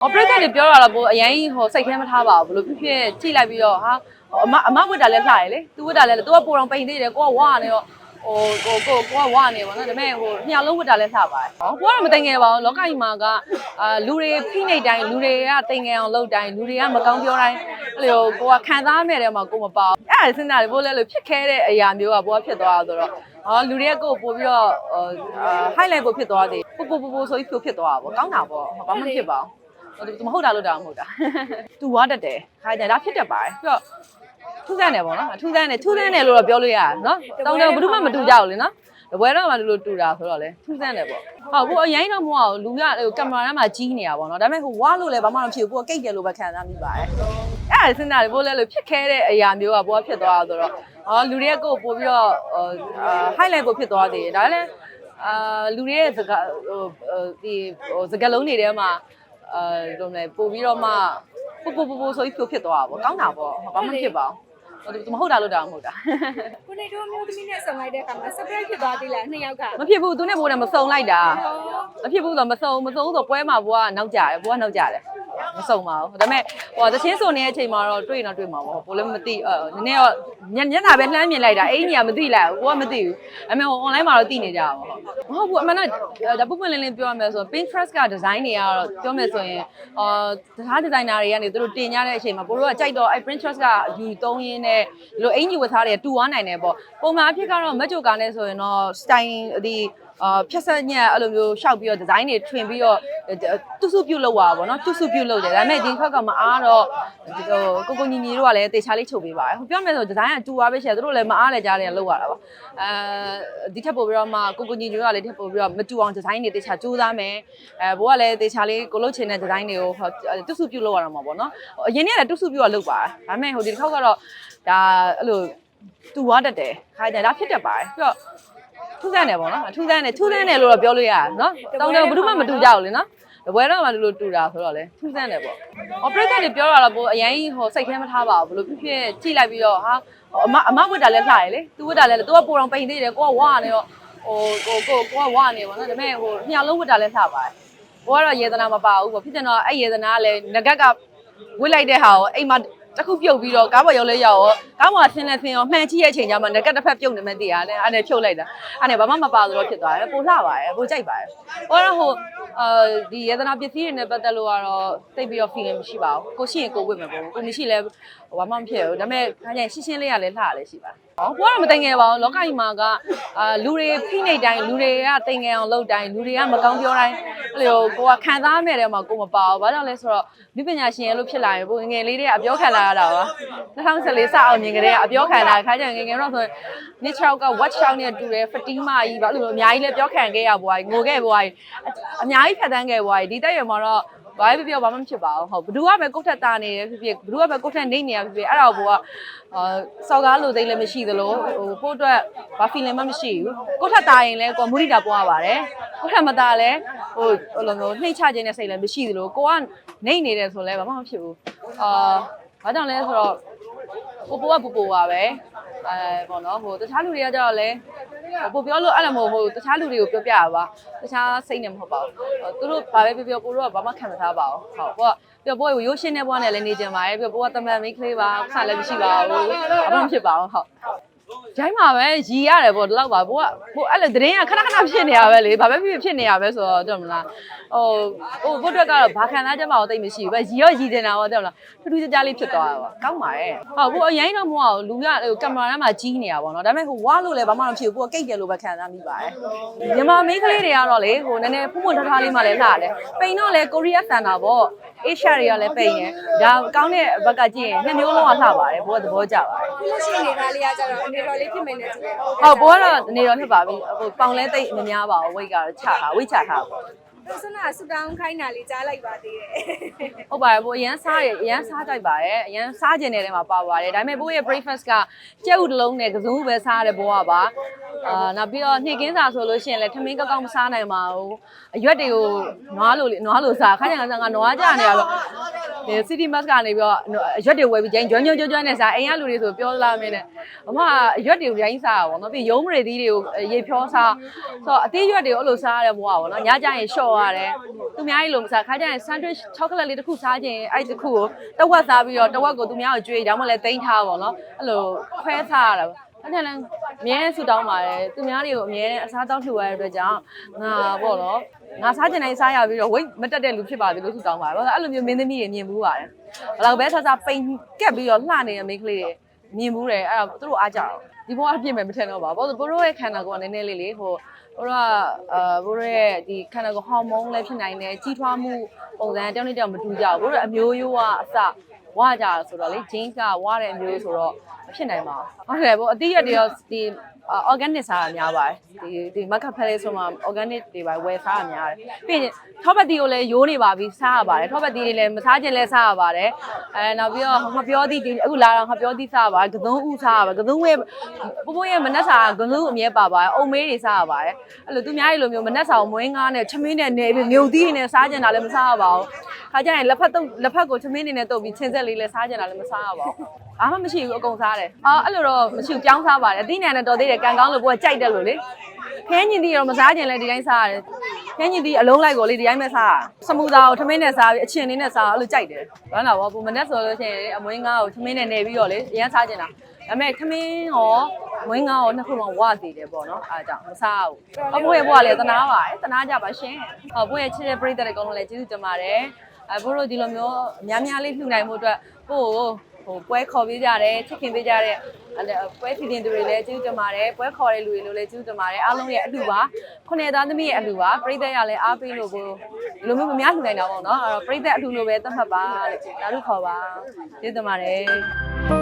။အော်ပရိသတ်တွေပြောတာတော့ကိုအရင်ဟိုစိတ်ထဲမထားပါဘူးဘလို့ဖြစ်ဖြစ်ကြည့်လိုက်ပြီးတော့ဟာအမအမဝတ်တာလည်းလှရလေ။ तू ဝတ်တာလည်း तू ကပိုတော်ပိန်သေးတယ်ကိုကဝါနေတော့ဟိုကိုကိုကိုကဝါနေပါတော့ဒါပေမဲ့ဟိုညလုံးဝတ်တာလည်းလှပါတယ်။ဟောကိုကတော့မတင်ငယ်ပါဘူးလောကကြီးမှာကအာလူတွေဖိနေတိုင်းလူတွေကတင်ငယ်အောင်လုပ်တိုင်းလူတွေကမကောင်းပြောတိုင်းအဲ့လိုကိုကခံစားမဲ့တယ်မှာကိုမပါဘူး။အဲ့ဒါစဉ်းစားတယ်ဘိုးလည်းလို့ဖြစ်ခဲတဲ့အရာမျိုးကဘိုးကဖြစ်သွားတာဆိုတော့ဟောလူတွေကကိုပို့ပြီးတော့အာ highlight ပို့ဖြစ်သွားတယ်ပို့ပို့ပို့ပို့ဆိုပြီးဖြစ်သွားတာပေါ့ကောင်းတာပေါ့ဘာမှမဖြစ်ပါဘူးဟို သူမဟုတ်တာလို့တာမဟုတ်တာသူဝါတတ်တယ်ခါကြဒါဖြစ်တတ်ပါတယ်ပြီးတော့ထူးဆန်းတယ်ပေါ့နော်ထူးဆန်းတယ်ထူးဆန်းတယ်လို့တော့ပြောလို့ရတယ်နော်တောင်းတယ်ဘယ်သူမှမတူကြဘူးလေနော်တပွဲတော့မှလူလိုတူတာဆိုတော့လေထူးဆန်းတယ်ပေါ့ဟုတ်ဘူးအရင်တော့မဟုတ်အောင်လူကကင်မရာထဲမှာကြီးနေတာပေါ့နော်ဒါပေမဲ့ဟိုဝါလို့လည်းဘာမှမဖြစ်ဘူးကိုကကိတ်တယ်လို့ပဲခံစားမိပါတယ်အဲ့ဒါစဉ်းစားတယ်ဘိုးလည်းလို့ဖြစ်ခဲတဲ့အရာမျိုးကဘိုးကဖြစ်သွားတာဆိုတော့ဟောလူတွေကကိုပို့ပြီးတော့ဟို highlight ကိုဖြစ်သွားသေးတယ်ဒါလည်းအာလူတွေရဲ့စကားဟိုဒီဟိုစကားလုံးတွေထဲမှာ အဲလုံးလေပို့ပြီးတော့မှပို့ပို့ပို့ပို့ဆိုပြီးဖြိုဖြစ်သွားတာပေါ့ကောင်းတာပေါ့ဘာမှမဖြစ်ပါဘူးဟိုသူမဟုတ်တာလို့တာမဟုတ်တာကိုနေတို့မျိုးသမီးနဲ့ဆုံလိုက်တဲ့အခါမှာ surprise ဖြစ်သွားသေးလားနှစ်ယောက်ကမဖြစ်ဘူးသူနဲ့ဘိုးနဲ့မစုံလိုက်တာမဖြစ်ဘူးဆိုတော့မစုံမစုံဆိုပွဲမှာဘိုးကနောက်ကြတယ်ဘိုးကနောက်ကြတယ် မစုံပါဘူးဒါပေမဲ့ဟိုသချင်းစုံနေတဲ့အချိန်မှာတော့တွေ့ရင်တော့တွေ့မှာပေါ့ဘိုးလည်းမသိအဲနည်းနည်းတော့ညညနာပဲလှမ်းမြင်လိုက်တာအိမ်ကြီးကမသိလိုက်ဘူးဘိုးကမသိဘူးအမေဟို online မှာတော့သိနေကြတာပေါ့ဟုတ်ဘူးအမှန်တော့ဒါပုပွင့်လင်းလင်းပြောရမယ်ဆိုတော့ Pinterest က design တွေကတော့ပြောမယ်ဆိုရင်အာတခြား designer တွေကနေသူတို့တင်ကြတဲ့အချိန်မှာဘိုးတို့ကကြိုက်တော့အဲ Pinterest ကယူသုံးရင်းနဲ့ဒီလိုအင်ကြီးဝတ်ထားတယ်တူသွားနိုင်တယ်ပေါ့ပုံမှန်အဖြစ်ကတော့မက်ဂျိုကာနဲ့ဆိုရင်တော့ style ဒီ အာဖြတ်ဆက်ညက်အဲ့လိုမျိုးရှောက်ပြီးတော့ဒီဇိုင်းတွေထွင်ပြီးတော့တူစုပြုတ်လောက်ပါပါတော့တူစုပြုတ်လောက်တယ်ဒါပေမဲ့ဒီခက်ကမအားတော့ဒီဟိုကိုကိုညီညီတို့ကလည်းတေချာလေးချုပ်ပေးပါတယ်ဟိုပြောမယ်ဆိုဒီဇိုင်းကတူသွားပဲရှိတယ်သူတို့လည်းမအားလည်းကြားတယ်လောက်ရတာပါအဲဒီထက်ပို့ပြီးတော့မှကိုကိုညီညီတို့ကလည်းထက်ပို့ပြီးတော့မတူအောင်ဒီဇိုင်းတွေတေချာကြိုးစားမယ်အဲဘိုးကလည်းတေချာလေးကိုလုတ်ချင်တဲ့ဒီဇိုင်းတွေကိုတူစုပြုတ်လောက်ရတာမှာပေါ့နော်အရင်ကလည်းတူစုပြုတ်ကလောက်ပါတယ်ဒါပေမဲ့ဟိုဒီတစ်ခေါက်ကတော့ဒါအဲ့လိုတူသွားတတ်တယ်ခါကြဒါဖြစ်တတ်ပါတယ်ပြီးတော့ ထူးဆန်းတယ်ပေါ့နော်ထူးဆန်းတယ်ထူးဆန်းတယ်လို့တော့ပြောလို့ရတယ်နော်တောင်းတယ်ဘယ်သူမှမတူကြဘူးလေနော်တပွဲတော့မှလူလိုတူတာဆိုတော့လေထူးဆန်းတယ်ပေါ့အော်ပရိသတ်တွေပြောတာတော့ကိုအရင်ဟိုစိတ်ထဲမထားပါဘူးဘလို့ဖြစ်ဖြစ်ကြည့်လိုက်ပြီးတော့ဟာအမအမဝတ်တာလည်းလှရလေသူဝတ်တာလည်းသူကပိုတော်ပိန်သေးတယ်ကိုကဝါနေတော့ဟိုကိုကိုကိုကဝါနေပေါ့နော်ဒါပေမဲ့ဟိုညလုံးဝတ်တာလည်းလှပါတယ်ကိုကတော့ယေသနာမပါဘူးပေါ့ဖြစ်တယ်တော့အဲ့ယေသနာကလည်းငကက်ကဝတ်လိုက်တဲ့ဟာကိုအိမ်မှာ တစ်ခုပြုတ်ပြီးတော့ကားပေါ်ရောက်လဲရောက်ရောကားပေါ်ဆင်းလဲဆင်းရောမှန်ချိရဲ့အချိန်ကျမှငကက်တစ်ဖက်ပြုတ်နေမှတည်ရတယ်အဲ့ဒါဖြုတ်လိုက်တာအဲ့ဒါဘာမှမပါတော့ဖြစ်သွားတယ်ပိုလှပါတယ်ပိုကြိုက်ပါတယ်ဟိုကတော့ဟိုအာဒီယေသနာပစ္စည်းတွေနဲ့ပတ်သက်လို့ကတော့တိတ်ပြီးတော့ feeling မရှိပါဘူးကိုရှိရင်ကိုဝတ်မယ်ပေါ့ကိုမရှိလဲဘာမှမဖြစ်ဘူးဒါပေမဲ့ခါကျရင်ရှင်းရှင်းလေးရလဲလှရလဲရှိပါတယ် ဟောကိုကတော့မတင်ငယ်ပါဘူးလောကကြီးမှာကအာလူတွေဖိနေတိုင်းလူတွေကတင်ငယ်အောင်လုပ်တိုင်းလူတွေကမကောင်းပြောတိုင်းအဲ့လိုကိုကခံစားမဲ့တယ်မှာကိုမပါဘူးဘာကြောင့်လဲဆိုတော့ဒီပညာရှင်ရဲ့လို့ဖြစ်လာရင်ပိုငယ်လေးတွေကအပြောခံလာရတာပါ2014စအောင်မြင်ကြတဲ့အပြောခံလာခါကျရင်ငယ်ငယ်တော့ဆိုရင်နှစ်ချောက်က watch out နဲ့တူတယ်ဖတီးမကြီးပါအဲ့လိုအများကြီးလည်းပြောခံခဲ့ရပွားကြီးငိုခဲ့ပွားကြီးအများကြီးဖြတ်တန်းခဲ့ပွားကြီးဒီတက်ရွယ်မှာတော့ ဘာပဲပြောဘာမှမဖြစ်ပါဘူးဟုတ်ဘ누구ကပဲကိုယ့်ထက်တာနေရဖြစ်ဖြစ်ဘ누구ကပဲကိုယ့်ထက်နေနေရဖြစ်ဖြစ်အဲ့ဒါကိုကအာစော်ကားလို့သိလည်းမရှိသလိုဟိုကိုယ့်အတွက်ဘာ feeling မှမရှိဘူးကိုယ့်ထက်တာရင်လည်းကိုယ်မူရိတာပွားပါတယ်ကိုယ့်ထက်မတာလည်းဟိုဟိုလိုမျိုးနှိမ့်ချခြင်းနဲ့စိတ်လည်းမရှိသလိုကိုကနေနေတယ်ဆိုလည်းဘာမှမဖြစ်ဘူးအာဘာကြောင့်လဲဆိုတော့ကိုပိုးကပူပူပါပဲ အဲပေါ့နော်ဟိုတခြားလူတွေကကြတော့လည်းဟိုပိုပြောလို့အဲ့လိုမဟုတ်ဟိုတခြားလူတွေကိုပြောပြရပါတခြားစိတ်နဲ့မဟုတ်ပါဘူးဟိုသူတို့ဘာပဲပြောပြောပိုတို့ကဘာမှခံမထားပါဘူးဟုတ်ကိုကပြောပိုးရိုးရှင်းတဲ့ဘွားနဲ့လည်းနေကြပါရဲ့ပြောပိုးကတမန်မိတ်ကလေးပါခါလည်းမရှိပါဘူးဘာမှမဖြစ်ပါဘူးဟုတ် ဂျိုင်းမှာပဲရီရတယ်ပေါ့ဒီလောက်ပါဘိုးကဘိုးအဲ့လိုသတင်းကခဏခဏဖြစ်နေရပဲလေဘာပဲဖြစ်ဖြစ်နေရပဲဆိုတော့တော်မလားဟိုဟိုဘို့အတွက်ကတော့ဘာခံစားချက်မှတော့တိတ်မရှိဘူးပဲရီရောရီနေတာပေါ့တော်မလားထူးထူးခြားခြားလေးဖြစ်သွားတာပေါ့ကောင်းပါရဲ့ဟုတ်ဘိုးအရင်တော့မဟုတ်ဘူးလူကဟိုကင်မရာထဲမှာကြီးနေတာပေါ့နော်ဒါပေမဲ့ဟိုဝါလို့လည်းဘာမှမဖြစ်ဘူးဘိုးကကိတ်တယ်လို့ပဲခံစားမိပါတယ်မြန်မာမိန်းကလေးတွေကတော့လေဟိုနည်းနည်းဖုံဖုံထားထားလေးမှလည်းလှတယ်ပိန်တော့လေကိုရီးယားဆန်တာပေါ့အေရှာတွေကလည်းပိန်တယ်ဒါကောင်းတဲ့ဘက်ကကြည့်ရင်နှစ်မျိုးလုံးကလှပါတယ်ဘိုးကသဘောကျပါတယ် ခုလက်ရှိနေတာလေးကကျတော့အနေတော်လေးဖြစ်မယ်နဲ့တူတယ်ဟုတ်ဘောကတော့နေတော့ဖြစ်ပါပြီဟိုပေါင်လဲတိတ်မများပါဘူးဝိတ်ကတော့ချတာဝိတ်ချတာပေါ့သူစနာဆူတောင်းခိုင်းတာလေးကြားလိုက်ပါသေးတယ်ဟုတ်ပါတယ်ဘိုးအရန်စားရအရန်စားကြိုက်ပါတယ်အရန်စားကျင်တဲ့ထဲမှာပါပါတယ်ဒါပေမဲ့ဘိုးရဲ့ breakfast ကကြက်ဥတစ်လုံးနဲ့ကစုံပဲစားရတယ်ဘိုးကပါအာနောက်ပြီးတော့နှိကင်းစာဆိုလို့ရှိရင်လည်းထမင်းကောက်ကောက်မစားနိုင်ပါဘူးအရွက်တွေကိုနွားလိုလေနွားလိုစားခါကျရင်ကငါနွားကြနေရတော့ဒီ city mask ကနေပြီးတော့အရွက်တွေဝယ်ပြီးဂျိုင်းကျွမ်းကျွမ်းကျွမ်းကျွမ်းနဲ့စားအိမ်ကလူတွေဆိုပြောလာမင်းနဲ့အမကအရွက်တွေကိုဂျိုင်းစားတာပေါ့နော်ပြီးရုံးမတွေသီးတွေကိုရေဖြောစားဆိုတော့အသေးရွက်တွေကိုအဲ့လိုစားရတဲ့ဘဝပေါ့နော်ညကျရင်ရှော့ရတယ်သူများကြီးလို့မစားခါကျရင် sandwich chocolate လေးတစ်ခုစားခြင်းအဲ့တစ်ခုကိုတဝက်စားပြီးတော့တဝက်ကိုသူများကိုကြွေးဒါမှမဟုတ်လဲတိန်းထားပါတော့အဲ့လိုခွဲစားရတာအဲ့ဒါလည်း အမြဲဆူတောင်းပါတယ်သူများတွေကိုအမြဲအစားတောင်းလှူရတဲ့အတွက်ကြောင့်ငါပေါ့နော်ငါစားကျင်တိုင်းစားရပြီးတော့ဝိတ်မတက်တဲ့လူဖြစ်ပါသေးလို့ဆူတောင်းပါတယ်ဘာလို့အဲ့လိုမျိုးမင်းသမီးတွေမြင်ဘူးပါတယ်ဘယ်လောက်ပဲစားစားပိန်ကက်ပြီးတော့လှနေတဲ့မိန်းကလေးတွေမြင်ဘူးတယ်အဲ့ဒါသူတို့အားကြတော့ဒီဘဝအပြည့်မဲ့မထင်တော့ပါဘူးဘိုးတို့ရဲ့ခန္ဓာကိုယ်ကနည်းနည်းလေးလေဟိုဘိုးတို့ကအာဘိုးတို့ရဲ့ဒီခန္ဓာကိုယ်ဟော်မုန်းလည်းဖြစ်နိုင်တယ်ကြီးထွားမှုပုံစံတောင်းနေတောင်မတူကြဘူးဘိုးတို့အမျိုးရိုးကအစဝါကြဆိုတော့လေဂျင်းကဝါတဲ့အမျိုးဆိုတော့ မဖြစ်နိုင်ပါဘူးဟုတ်တယ်ဗောအတိရက်တွေရောဒီ organic စားတာများပါတယ်ဒီဒီမက်ခဖဲလေးဆိုမှ organic တွေပါဝယ်စားတာများတယ်ပြီးရင်ထောပတ်တီကိုလည်းရိုးနေပါပြီစားရပါတယ်ထောပတ်တီတွေလည်းမစားခြင်းလည်းစားရပါတယ်အဲနောက်ပြီးတော့ငပြောသီးဒီအခုလာတော့ငပြောသီးစားရပါတယ်ကသုံးဥစားရပါတယ်ကသုံးဝဲပို့ပို့ရဲ့မနက်စာကသုံးအမြဲပါပါတယ်အုံမေးတွေစားရပါတယ်အဲ့လိုသူများကြီးလိုမျိုးမနက်စာကိုမွေးငါးနဲ့ချမင်းနဲ့နေပြီးမြုပ်သီးနဲ့စားကြတာလည်းမစားရပါဘူးခါကျရင်လက်ဖက်တုပ်လက်ဖက်ကိုချမင်းနေနဲ့တုပ်ပြီးချင်းဆက်လေးလည်းစားကြတာလည်းမစားရပါဘူးဘာမှမရှိဘူးအကုန်စားတယ်အော်အဲ့လိုတော့မရှိဘူးပြောင်းစားပါတယ်အသီးနဲ့တော့တော်သေးတယ်ကံကောင်းလို့ကိုကကြိုက်တယ်လို့လေခင်းညင်တီတော့မစားခြင်းလဲဒီတိုင်းစားရတယ်ခင်းညင်တီအလုံးလိုက်ကိုလေဒီတိုင်းပဲစားရစမူသာကိုထမင်းနဲ့စားပြီးအချင်လေးနဲ့စားအဲ့လိုကြိုက်တယ်ဘာလို့လဲဘောပုံမနဲ့ဆိုလို့ရှိရင်အမွေးငါးကိုထမင်းနဲ့နေပြီးတော့လေအရင်စားခြင်းတာဒါပေမဲ့ထမင်းရောမွေးငါးရောနှစ်ခုလုံးဝသေးတယ်ပေါ့နော်အားကြောင့်မစားဘူးအမိုးရဲ့ဘွားလည်းတနာပါတယ်တနာကြပါရှင်ဟောဘွားရဲ့ချစ်တဲ့ပရိသတ်တွေအကုန်လုံးလည်းကျေးဇူးတင်ပါတယ်အဲဘိုးတို့ဒီလိုမျိုးအများများလေးလှူနိုင်မှုအတွက်ကိုယ့်ကို ဟိုပွဲခေါ်ပေးကြတယ်ချစ်ခင်ပေးကြတဲ့အဲ့ပွဲထီတင်သူတွေလည်းကျေးဇူးတင်ပါတယ်ပွဲခေါ်တဲ့လူတွေလည်းကျေးဇူးတင်ပါတယ်အားလုံးရဲ့အလှူပါခုနှစ်သားသမီးရဲ့အလှူပါပရိသတ်ရလည်းအားပေးလို့ကိုဒီလိုမျိုးမများလှူနိုင်တာပေါ့နော်အဲ့တော့ပရိသတ်အလှူလိုပဲသတ်မှတ်ပါလို့ဒါတို့ခေါ်ပါကျေးဇူးတင်ပါတယ်